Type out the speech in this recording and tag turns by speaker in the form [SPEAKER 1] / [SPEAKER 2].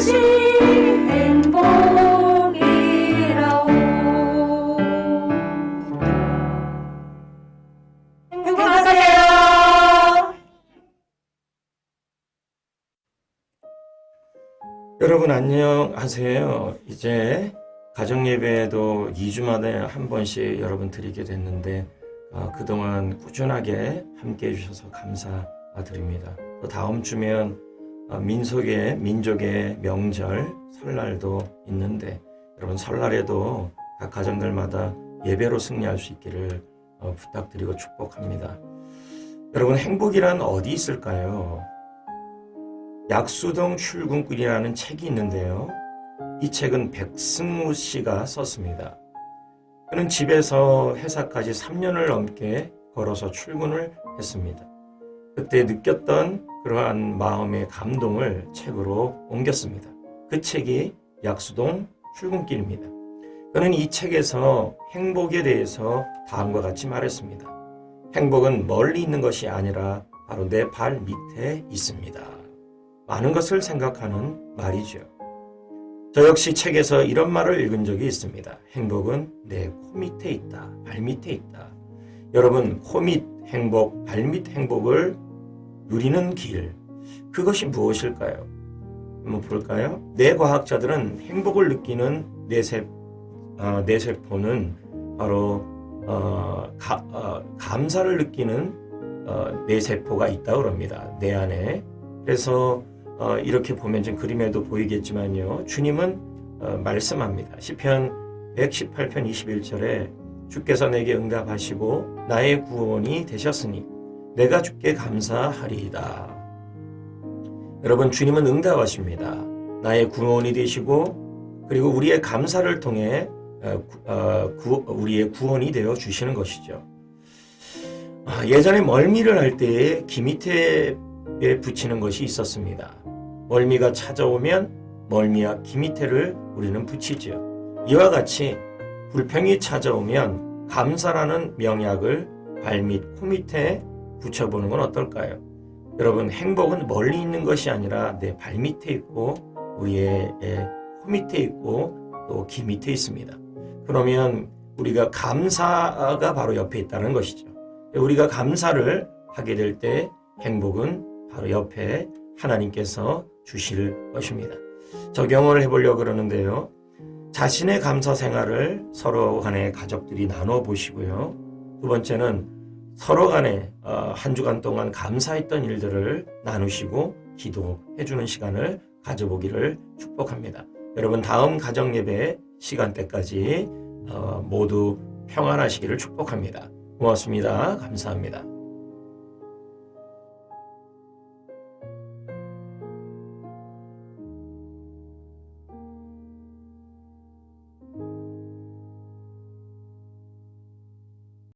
[SPEAKER 1] 그것이 행복이라오 행복하세요
[SPEAKER 2] 여러분 안녕하세요. 이제 가정 예배도 2주 만에 한 번씩 여러분 드리게 됐는데 어, 그동안 꾸준하게 함께 해 주셔서 감사드립니다. 또 다음 주면 어, 민속의 민족의 명절 설날도 있는데 여러분 설날에도 각 가정들마다 예배로 승리할 수 있기를 어, 부탁드리고 축복합니다. 여러분 행복이란 어디 있을까요? 약수동 출근길이라는 책이 있는데요. 이 책은 백승우 씨가 썼습니다. 그는 집에서 회사까지 3년을 넘게 걸어서 출근을 했습니다. 그때 느꼈던 그러한 마음의 감동을 책으로 옮겼습니다. 그 책이 약수동 출근길입니다. 그는 이 책에서 행복에 대해서 다음과 같이 말했습니다. 행복은 멀리 있는 것이 아니라 바로 내 발 밑에 있습니다. 많은 것을 생각하는 말이죠. 저 역시 책에서 이런 말을 읽은 적이 있습니다. 행복은 내 코 밑에 있다. 발 밑에 있다. 여러분, 코 밑 행복, 발밑 행복을 누리는 길. 그것이 무엇일까요? 한번 볼까요? 뇌과학자들은 행복을 느끼는 뇌세, 어, 뇌세포는 바로 어, 가, 어, 감사를 느끼는 어, 뇌세포가 있다고 합니다. 뇌 안에. 그래서 어, 이렇게 보면 좀 그림에도 보이겠지만요. 주님은 어, 말씀합니다. 시편 118편 21절에 주께서 내게 응답하시고 나의 구원이 되셨으니 내가 주께 감사하리이다. 여러분 주님은 응답하십니다. 나의 구원이 되시고 그리고 우리의 감사를 통해 어, 구- 어, 구- 우리의 구원이 되어 주시는 것이죠. 아, 예전에 멀미를 할귀 밑에 붙이는 것이 있었습니다. 멀미가 찾아오면 귀 밑에를 우리는 붙이죠. 이와 같이 불평이 찾아오면 감사라는 명약을 발밑 코 밑에 붙여보는 건 어떨까요? 여러분 행복은 멀리 있는 것이 아니라 내 발 밑에 있고 우리의 예, 코 밑에 있고 또 귀 밑에 있습니다. 그러면 우리가 감사가 바로 옆에 있다는 것이죠. 우리가 감사를 하게 될 때 행복은 바로 옆에 하나님께서 주실 것입니다. 적용을 해보려고 그러는데요. 자신의 감사 생활을 서로 간의 가족들이 나눠 보시고요. 두 번째는 서로 간에 어, 한 주간 동안 감사했던 일들을 나누시고 기도해 주는 시간을 가져보기를 축복합니다. 여러분 다음 가정 예배 시간대까지 어, 모두 평안하시기를 축복합니다. 고맙습니다. 감사합니다.